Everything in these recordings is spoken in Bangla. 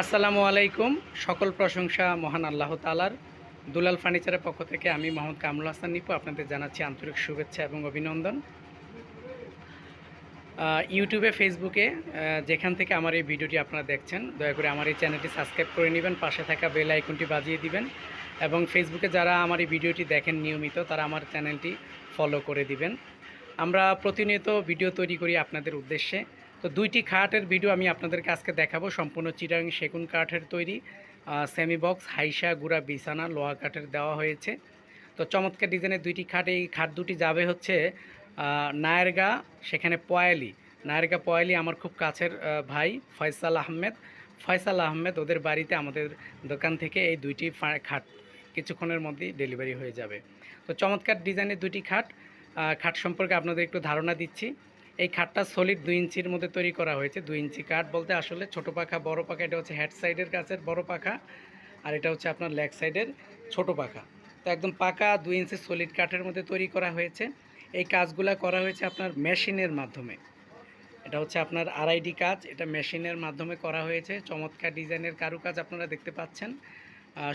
আসসালামু আলাইকুম। সকল প্রশংসা মহান আল্লাহ তালার দুলাল ফার্নিচারের পক্ষ থেকে আমি মোহাম্মদ কামরুল হাসান নিপু আপনাদের জানাচ্ছি আন্তরিক শুভেচ্ছা এবং অভিনন্দন। ইউটিউবে, ফেসবুকে যেখান থেকে আমার এই ভিডিওটি আপনারা দেখছেন, দয়া করে আমার এই চ্যানেলটি সাবস্ক্রাইব করে নেবেন, পাশে থাকা বেল আইকনটি বাজিয়ে দিবেন এবং ফেসবুকে যারা আমার এই ভিডিওটি দেখেন নিয়মিত, তারা আমার চ্যানেলটি ফলো করে দিবেন। আমরা প্রতিনিয়ত ভিডিও তৈরি করি আপনাদের উদ্দেশ্যে। তো দুইটি খাটের ভিডিও আমি আপনাদেরকে আজকে দেখাবো। সম্পূর্ণ চিরাং সেগুন কাঠের তৈরি সেমি বক্স হাইসা, গুড়া, বিছানা, লোহা কাঠের দেওয়া হয়েছে। তো চমৎকার ডিজাইনের দুইটি খাট, এই খাট দুটি যাবে হচ্ছে নায়েরগা, সেখানে পয়ালি। নায়েরগা, পয়ালি আমার খুব কাছের ভাই ফয়সাল আহমেদ। ফয়সাল আহমেদ ওদের বাড়িতে আমাদের দোকান থেকে এই দুইটি খাট কিছুক্ষণের মধ্যেই ডেলিভারি হয়ে যাবে। তো চমৎকার ডিজাইনের দুটি খাট খাট সম্পর্কে আপনাদের একটু ধারণা দিচ্ছি। এই খাটটা সলিড দুই ইঞ্চির মধ্যে তৈরি করা হয়েছে, দুই ইঞ্চি কাঠ বলতে আসলে ছোট পাখা, বড় পাখা, এটা হচ্ছে হেড সাইডের কাছের বড় পাখা আর এটা হচ্ছে আপনার লেগ সাইডের ছোট পাখা। তো একদম পাকা দুই ইঞ্চি সলিড কাঠের মধ্যে তৈরি করা হয়েছে। এই কাজগুলা করা হয়েছে আপনার মেশিনের মাধ্যমে। এটা হচ্ছে আপনার আরআইডি কাজ, এটা মেশিনের মাধ্যমে করা হয়েছে। চমৎকার ডিজাইনের কারুকাজ আপনারা দেখতে পাচ্ছেন।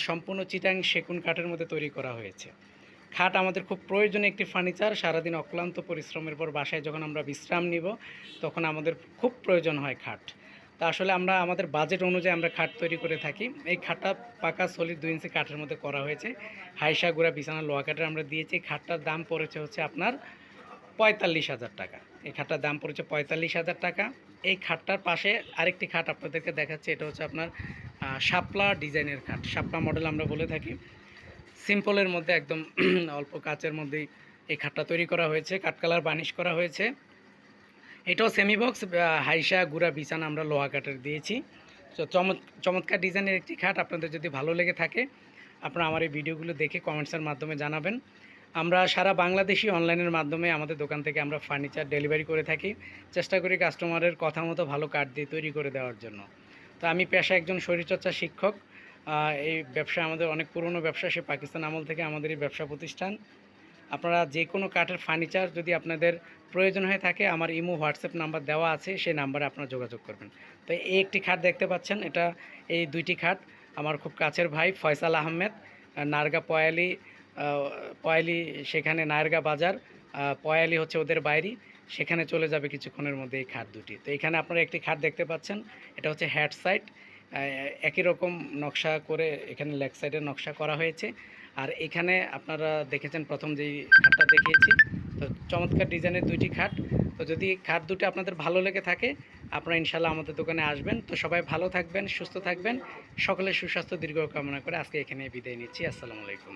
সম্পূর্ণ চিটাং সেগুন কাঠের মধ্যে তৈরি করা হয়েছে। খাট আমাদের খুব প্রয়োজনীয় একটি ফার্নিচার। সারাদিন অক্লান্ত পরিশ্রমের পর বাসায় যখন আমরা বিশ্রাম নিব, তখন আমাদের খুব প্রয়োজন হয় খাট। তা আসলে আমরা, আমাদের বাজেট অনুযায়ী আমরা খাট তৈরি করে থাকি। এই খাটটা পাকা সলিড দুই ইঞ্চি কাঠের মধ্যে করা হয়েছে। হাইসা গুড়া বিছানা লোহা কাঠের আমরা দিয়েছি। খাটটার দাম পড়েছে হচ্ছে আপনার পঁয়তাল্লিশ হাজার টাকা। এই খাটটার দাম পড়েছে পঁয়তাল্লিশ হাজার টাকা। এই খাটটার পাশে আরেকটি খাট আপনাদেরকে দেখাচ্ছে। এটা হচ্ছে আপনার শাপলা ডিজাইনের খাট। শাপলা মডেল আমরা বলে থাকি। সিম্পলের মধ্যে একদম অল্প কাচের মধ্যেই এই খাটটা তৈরি করা হয়েছে, কাঠ কালার বানিশ করা হয়েছে। এটাও সেমি বক্স হাইসা, গুড়া, বিছানা আমরা লোহা কাঠের দিয়েছি। তো চমৎ, চমৎকার ডিজাইনের একটি খাট আপনাদের যদি ভালো লেগে থাকে, আপনারা আমার এই ভিডিওগুলো দেখে কমেন্টসের মাধ্যমে জানাবেন। আমরা সারা বাংলাদেশি অনলাইনের মাধ্যমে আমাদের দোকান থেকে আমরা ফার্নিচার ডেলিভারি করে থাকি। চেষ্টা করি কাস্টমারের কথা মতো ভালো কাঠ দিয়ে তৈরি করে দেওয়ার জন্য। তো আমি পেশা একজন শরীরচর্চা শিক্ষক এই ব্যবসা আমাদের অনেক পুরনো ব্যবসা সে পাকিস্তান আমল থেকে আমাদের এই ব্যবসা প্রতিষ্ঠান। আপনারা যে কোনো কাঠের ফার্নিচার যদি আপনাদের প্রয়োজন হয়ে থাকে আমার ইমো হোয়াটসঅ্যাপ নাম্বার দেওয়া আছে সেই নাম্বারে আপনারা যোগাযোগ করবেন। তো এই একটি খাট দেখতে পাচ্ছেন এটা এই দুইটি খাট। আমার খুব কাছের ভাই ফয়সাল আহমেদ আহ, নারগা পয়ালি পয়ালি সেখানে নারগা বাজার পয়ালি হচ্ছে ওদের বাইরে। সেখানে চলে যাবে কিছুক্ষণের মধ্যে এই খাট দুটি। তো এখানে আপনারা একটি খাট দেখতে পাচ্ছেন এটা হচ্ছে হ্যাড সাইড একই রকম নকশা করে এখানে লেগ সাইডের নকশা করা হয়েছে। আর এখানে আপনারা দেখেছেন প্রথম যেই খাটটা দেখিয়েছি, তো চমৎকার ডিজাইনের দুইটি খাট। তো যদি খাট দুটি আপনাদের ভালো লেগে থাকে, আপনারা ইনশাল্লাহ আমাদের দোকানে আসবেন। তো সবাই ভালো থাকবেন, সুস্থ থাকবেন। সকলের সুস্বাস্থ্য, দীর্ঘ কামনা করে আজকে এখানে বিদায় নিচ্ছি। আসসালামু আলাইকুম।